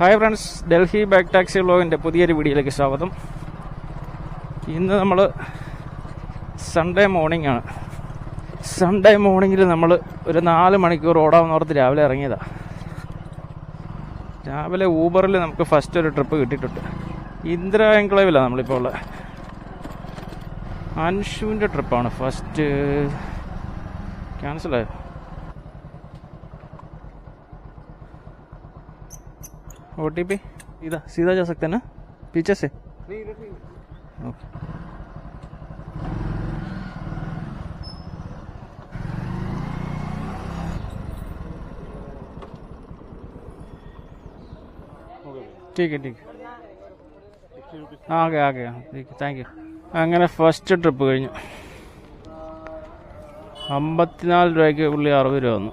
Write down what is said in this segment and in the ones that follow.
Hi friends Delhi back taxi വ്ളോഗിന്റെ പുതിയൊരു വീഡിയോയിലേക്ക് സ്വാഗതം. ഇന്ന് നമ്മൾ സൺഡേ മോർണിംഗ് ആണ്. സൺഡേ മോർണിംഗിൽ നമ്മൾ ഒരു നാല് മണിക്കൂർ ഓടാമെന്ന് ഓർത്ത് രാവിലെ ഇറങ്ങിയതാണ് രാവിലെ ഊബറിൽ നമുക്ക് ഫസ്റ്റ് ഒരു ട്രിപ്പ് കിട്ടിയിട്ടുണ്ട്. ഇന്ദിര എൻക്ലേവിലാണ് നമ്മളിപ്പോൾ ഉള്ളത് അൻഷുവിന്റെ ട്രിപ്പാണ് ഫസ്റ്റ് ക്യാൻസലായോ ओ टी पी सीधा सीधा जा सकते हैं ना पीछे से ओके ठीक है ठीक है ആ ഓക്കെ ഓക്കെ താങ്ക് യു അങ്ങനെ ഫസ്റ്റ് ട്രിപ്പ് കഴിഞ്ഞു അമ്പത്തിനാല് രൂപയ്ക്ക് പുള്ളി അറുപത് രൂപ വന്നു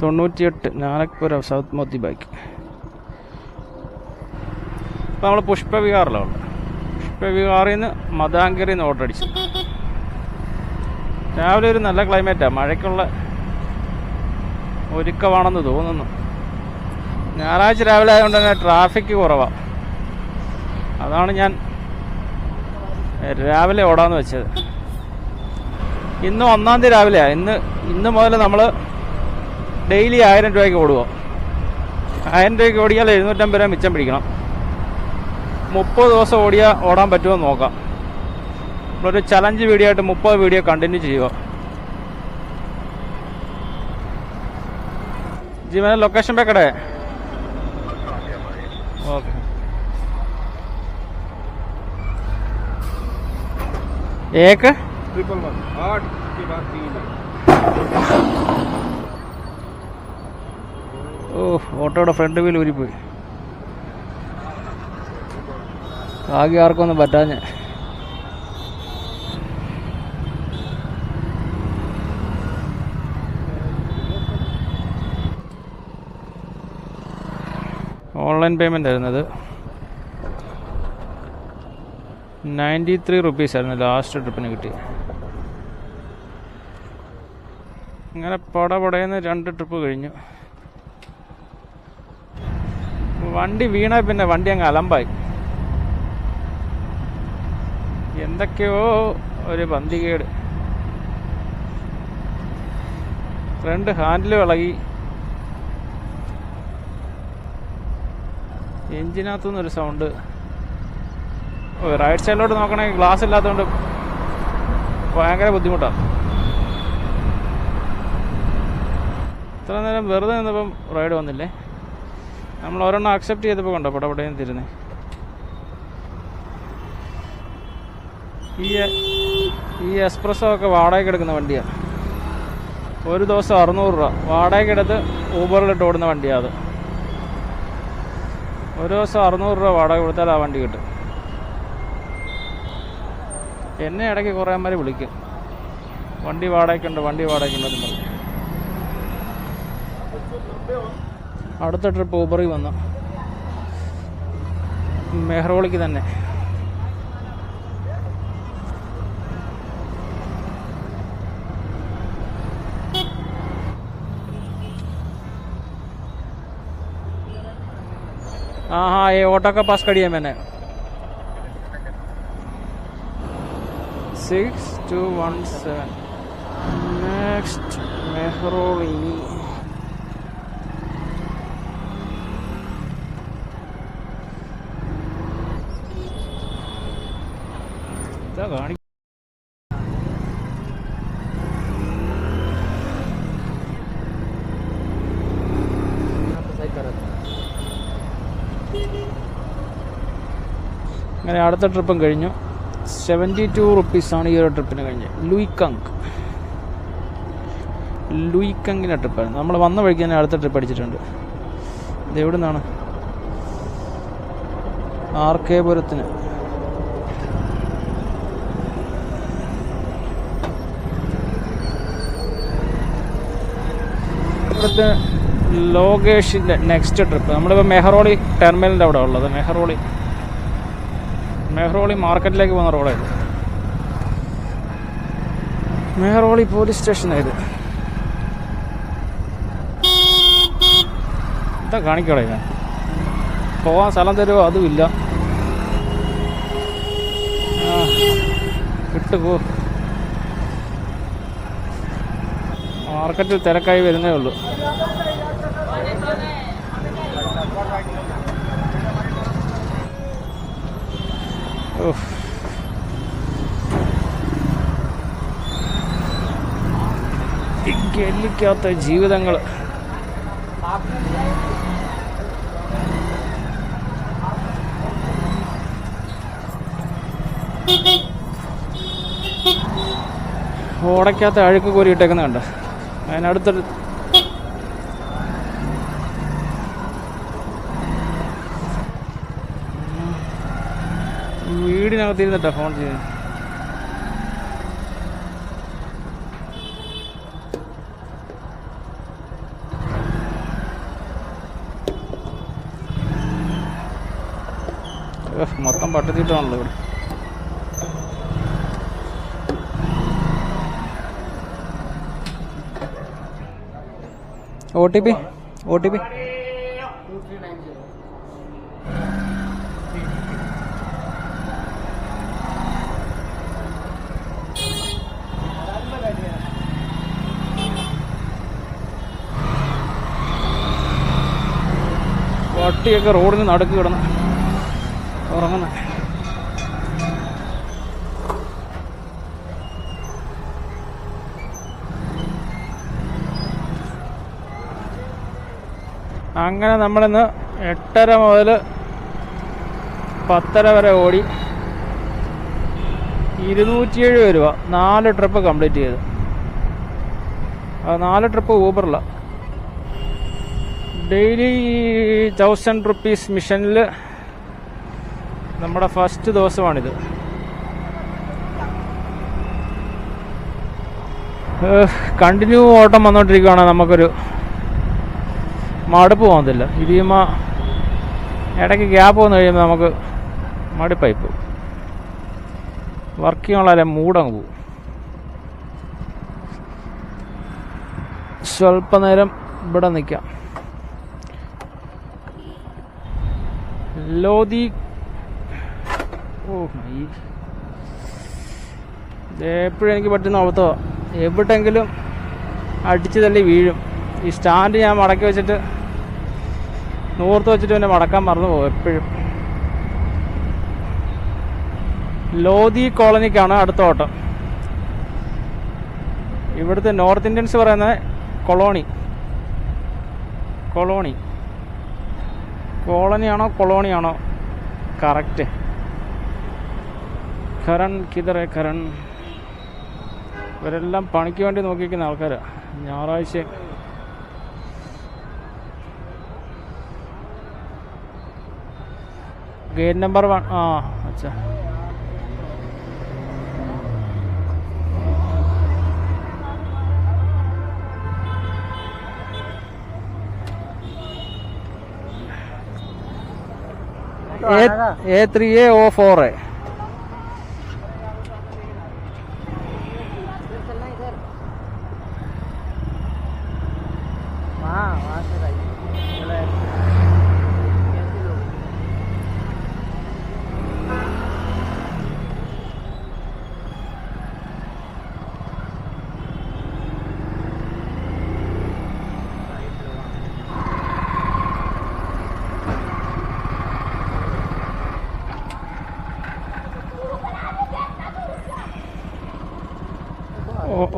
തൊണ്ണൂറ്റിയെട്ട് നാലക്പുര സൗത്ത് മോത്തി ബൈക്ക് ഇപ്പം നമ്മൾ പുഷ്പവിഹാറിലാണ്. ഉള്ളത് പുഷ്പവിഹാറിൽ നിന്ന് മതാങ്കരിൽ നിന്ന് ഓർഡർ അടിച്ചു. രാവിലെ ഒരു നല്ല ക്ലൈമറ്റാണ് മഴയ്ക്കുള്ള ഒരുക്കമാണെന്ന് തോന്നുന്നു. ഞായറാഴ്ച രാവിലെ ആയതുകൊണ്ട് തന്നെ ട്രാഫിക് കുറവാണ് അതാണ് ഞാൻ രാവിലെ ഓടാന്ന് വെച്ചത്. ഇന്ന് ഒന്നാം തീയതി രാവിലെയാണ് ഇന്ന് ഇന്ന് മുതൽ നമ്മൾ ഡെയിലി ആയിരം രൂപയ്ക്ക് ഓടുക ആയിരം രൂപയ്ക്ക് ഓടിയാൽ എഴുന്നൂറ്റമ്പത് രൂപ മിച്ചം പിടിക്കണം മുപ്പത് ദിവസം ഓടിയാൽ ഓടാൻ പറ്റുമോ എന്ന് നോക്കാം നമ്മളൊരു ചലഞ്ച് വീഡിയോ ആയിട്ട് മുപ്പത് വീഡിയോ കണ്ടിന്യൂ ചെയ്യുക ജീവന ലൊക്കേഷൻ പേക്കടെ ഓക്കെ ഏക്ക് ट्रिपल वन आठ के बाद तीन है ഓ ഓട്ടോയുടെ ഫ്രണ്ട് വീൽ ഊരിപ്പോയി. ആകെ ആർക്കൊന്നും പറ്റാഞ്ഞ ഓൺലൈൻ പേയ്മെന്റ് ആയിരുന്നത് നയന്റി ത്രീ റുപ്പീസ് ആയിരുന്നു ലാസ്റ്റ് ട്രിപ്പിന് കിട്ടി അങ്ങനെ പടപടയെന്ന് രണ്ട് ട്രിപ്പ് കഴിഞ്ഞു. വണ്ടി വീണ പിന്നെ വണ്ടി അങ്ങ് അലമ്പായി. എന്തൊക്കെയോ ഒരു പന്തികേട്. ഫ്രണ്ട് ഹാൻഡിൽ ഇളകി. എഞ്ചിനകത്തുനിന്നൊരു സൗണ്ട്. റൈറ്റ് സൈഡിലോട്ട് നോക്കണമെങ്കിൽ ഗ്ലാസ് ഇല്ലാത്തതുകൊണ്ട് ഭയങ്കര ബുദ്ധിമുട്ടാണ് ഇത്ര നേരം വെറുതെ നിന്നപ്പം റൈഡ് വന്നില്ലേ? നമ്മൾ ഒരെണ്ണം അക്സെപ്റ്റ് ചെയ്തപ്പോൾ കണ്ടോ പടപടയും തിരുന്നേ? ഈ ഈ എക്സ്പ്രസ്സോ ഒക്കെ വാടകയ്ക്ക് എടുക്കുന്ന വണ്ടിയാണ് ഒരു ദിവസം അറുന്നൂറ് രൂപ. വാടകയ്ക്ക് എടുത്ത് ഊബറിലിട്ട് ഓടുന്ന വണ്ടിയാണ് അത്. ഒരു ദിവസം അറുന്നൂറ് രൂപ വാടക കൊടുത്താൽ ആ വണ്ടി കിട്ടും എന്നെ ഇടയ്ക്ക് കുറേ അമ്മമാർ വിളിക്കും. വണ്ടി വാടകയ്ക്കുണ്ട് വണ്ടി വാടകയ്ക്കുണ്ടെന്ന് പറഞ്ഞു അടുത്ത ട്രിപ്പ് ഊബറിൽ വന്നു മെഹ്റോളിക്ക് തന്നെ हाँ हाँ ये ऑटो का पास करी है मैंने six two one seven next Mehrauli അങ്ങനെ അടുത്ത ട്രിപ്പും കഴിഞ്ഞു. സെവന്റി ടു റുപ്പീസാണ് ഈ ഒരു ട്രിപ്പിന് കഴിഞ്ഞ് ലൂയിക്കങ് ലൂയിക്കങ്ങിന്റെ ട്രിപ്പായിരുന്നു നമ്മൾ വന്ന വഴിക്ക് തന്നെ അടുത്ത ട്രിപ്പ് അടിച്ചിട്ടുണ്ട്. ഇത് എവിടെ നിന്നാണ് ആർ കെ പുരത്തിന്. ഇവിടുത്തെ ലോകേഷിന്റെ നെക്സ്റ്റ് ട്രിപ്പ് നമ്മളിപ്പോൾ മെഹറോളി ടെർമിനലിന്റെ അവിടെ ഉള്ളത്. മെഹറോളി മെഹ്റോളി മാർക്കറ്റിലേക്ക് പോകുന്ന റോഡായത് മെഹ്റോളി പോലീസ് സ്റ്റേഷനായത് എന്താ കാണിക്കോടെ ഞാൻ പോവാൻ സ്ഥലം തരുമോ അതുമില്ല ആ വിട്ടു പോ മാർക്കറ്റിൽ തിരക്കായി വരുന്നേ ഉള്ളൂ. ഗല്ലിക്കാത്ത ജീവിതങ്ങൾ. ഓടയ്ക്കകത്ത് അഴുക്ക് കോരി ഇട്ടേക്കുന്ന കണ്ട? അതിനടുത്തൊരു വീടിനകത്ത് ഇരുന്നിട്ടാ ഫോൺ ഉഫ്, മൊത്തം പട്ടത്തിട്ടാണല്ലോ ഇവിടെ. O T P O T P വട്ടിയൊക്കെ റോഡിന് നടുക്ക് കിടന്ന് ഉറങ്ങുന്ന. അങ്ങനെ നമ്മളിന്ന് എട്ടര മുതൽ പത്തര വരെ ഓടി ഇരുന്നൂറ്റി ഇരുന്നൂറ്റിയേഴ് രൂപ. നാല് ട്രിപ്പ് കംപ്ലീറ്റ് ചെയ്ത്. നാല് ട്രിപ്പ് ഊബറില ഡെയിലി തൗസൻഡ് റുപ്പീസ് മിഷനിൽ നമ്മുടെ ഫസ്റ്റ് ദിവസമാണിത്. കണ്ടിന്യൂ ഓട്ടം വന്നുകൊണ്ടിരിക്കുകയാണ് നമുക്കൊരു മടുപ്പ് പോകുന്നില്ല ഇത് ചെയ്യുമ്പോൾ ഇടയ്ക്ക് ഗ്യാപ്പ് വന്നു കഴിയുമ്പോൾ നമുക്ക് മടുപ്പായി പോകും വർക്ക് ചെയ്യാനുള്ള മൂടങ്ങ് പോകും സ്വല്പനേരം ഇവിടെ നിൽക്കാം ലോധി ഓ എപ്പോഴും എനിക്ക് പറ്റുന്ന അബദ്ധമോ എവിടെങ്കിലും അടിച്ചു തള്ളി വീഴും. ഈ സ്റ്റാൻഡ് ഞാൻ മടക്കി വെച്ചിട്ട് നൂർത്ത് വെച്ചിട്ട് പിന്നെ മടക്കാൻ മറന്നു പോകും എപ്പോഴും. ലോധി കോളനിക്കാണ് അടുത്ത ഓട്ടം. ഇവിടുത്തെ നോർത്ത് ഇന്ത്യൻസ് പറയുന്ന കൊളോണി. കൊളോണി. കോളനിയാണോ കൊളോണിയാണോ? കറക്റ്റ്. കരൺ കിതറെ കരൺ ഇവരെല്ലാം പണിക്ക് വേണ്ടി നോക്കിയിരിക്കുന്ന ആൾക്കാരാണ് ഞായറാഴ്ച ഗേറ്റ് നമ്പർ വൺ ആ അച്ഛാ. A three A O four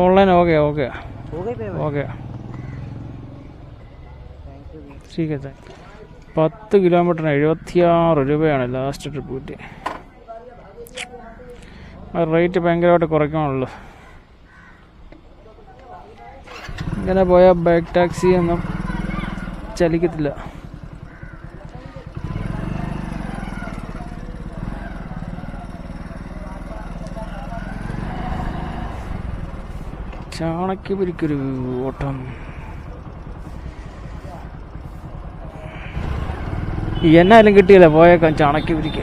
online okay okay okay ശരി താങ്ക് പത്ത് കിലോമീറ്ററിന് എഴുപത്തിയാറ് രൂപയാണ് ലാസ്റ്റ് ട്രിപ്പ് കിട്ടി റേറ്റ് ഭയങ്കരമായിട്ട് കുറയ്ക്കാനുള്ളു. ഇങ്ങനെ പോയാൽ ബൈക്ക് ടാക്സി ഒന്നും ചലിക്കത്തില്ല. ചാണക്യപുരിക്കൊരു ഓട്ടം. എന്നാലും കിട്ടിയില്ല പോയേക്കാം ചാണക്യപുരിക്ക്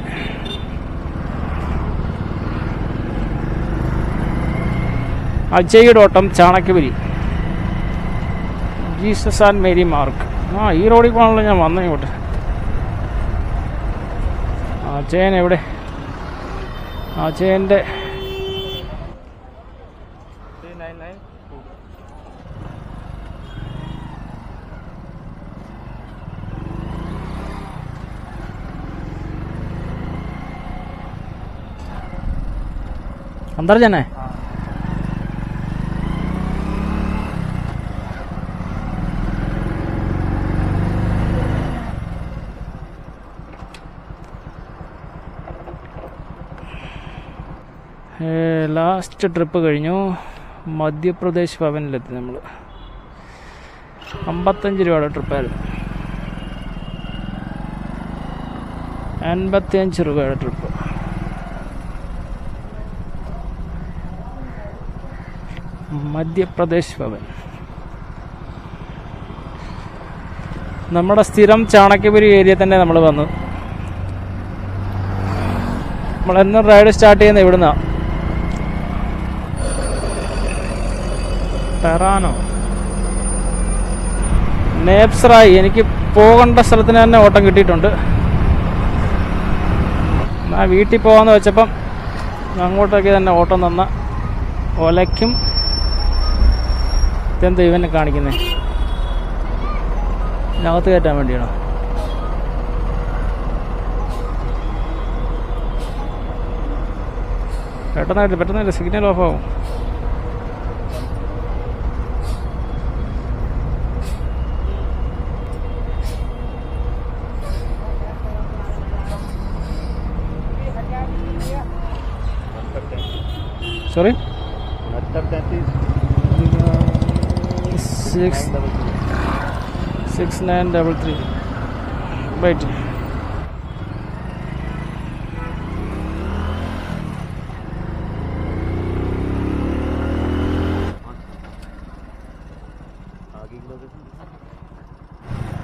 അജയുടെ ഓട്ടം Chanakyapuri Jesus and Mary Marg. ആ ഈ റോഡിൽ പോകാണല്ലോ ഞാൻ വന്നേ ഇങ്ങോട്ട്. അജയൻ എവിടെ? അജയന്റെ अंदर जाना है ലാസ്റ്റ് ട്രിപ്പ് കഴിഞ്ഞു മധ്യപ്രദേശ് ഭവനിലെത്തി നമ്മൾ അമ്പത്തഞ്ച് രൂപയുടെ ട്രിപ്പായിരുന്നു അൻപത്തിയഞ്ച് രൂപയുടെ ട്രിപ്പ് മധ്യപ്രദേശ് ഭവൻ നമ്മുടെ സ്ഥിരം ചാണക്യപുരി ഏരിയ തന്നെ നമ്മൾ വന്നു. നമ്മൾ നമ്മളെന്നും റൈഡ് സ്റ്റാർട്ട് ചെയ്യുന്ന ഇവിടുന്ന. ടെറാനോ നേപ്സറായി എനിക്ക് പോകേണ്ട സ്ഥലത്തിന് തന്നെ ഓട്ടം കിട്ടിയിട്ടുണ്ട്. ഞാൻ വീട്ടിൽ പോകാമെന്ന് വെച്ചപ്പം അങ്ങോട്ടേക്ക് തന്നെ ഓട്ടം തന്ന ഒലയ്ക്കും ഇതെന്ത് ഇവനെ കാണിക്കുന്നേ? ഇതിനകത്ത് കയറ്റാൻ വേണ്ടിയാണോ? പെട്ടെന്നായിട്ട് പെട്ടെന്നായിട്ട് സിഗ്നൽ ഓഫ് ആവും. Sorry six six nine double three wait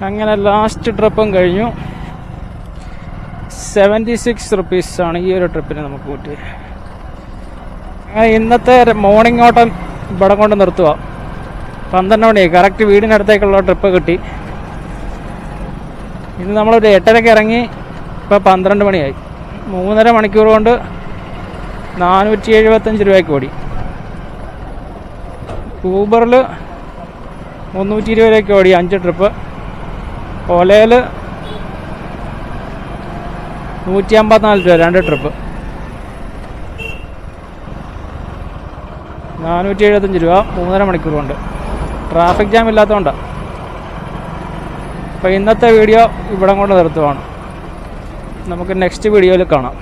അങ്ങനെ ലാസ്റ്റ് ട്രിപ്പും കഴിഞ്ഞു. സെവന്റി സിക്സ് റുപ്പീസാണ് ഈ ഒരു ട്രിപ്പിന് നമുക്ക് കിട്ടിയത്. ഇന്നത്തെ മോർണിംഗ് ഓട്ടം ഇവിടെ കൊണ്ട് നിർത്തുക. പന്ത്രണ്ട് മണിയായി. കറക്റ്റ് വീടിനടുത്തേക്കുള്ള ട്രിപ്പ് കിട്ടി. ഇന്ന് നമ്മളൊരു എട്ടരയ്ക്ക് ഇറങ്ങി ഇപ്പോൾ പന്ത്രണ്ട് മണിയായി. മൂന്നര മണിക്കൂർ കൊണ്ട് നാനൂറ്റി എഴുപത്തഞ്ച് രൂപയ്ക്ക് ഓടി. ഊബറിൽ മുന്നൂറ്റി ഇരുപത് രൂപയ്ക്ക് ഓടി അഞ്ച് ട്രിപ്പ് ഓലയിൽ നൂറ്റി അമ്പത്തിനാല് രൂപ രണ്ട് ട്രിപ്പ് നാനൂറ്റി എഴുപത്തഞ്ച് രൂപ മൂന്നര മണിക്കൂർ കൊണ്ട്. ട്രാഫിക് ജാം ഇല്ലാത്തതുകൊണ്ട് അപ്പോൾ ഇന്നത്തെ വീഡിയോ ഇവിടെ കൊണ്ട് നിർത്തുവാണ്. നമുക്ക് നെക്സ്റ്റ് വീഡിയോയിൽ കാണാം.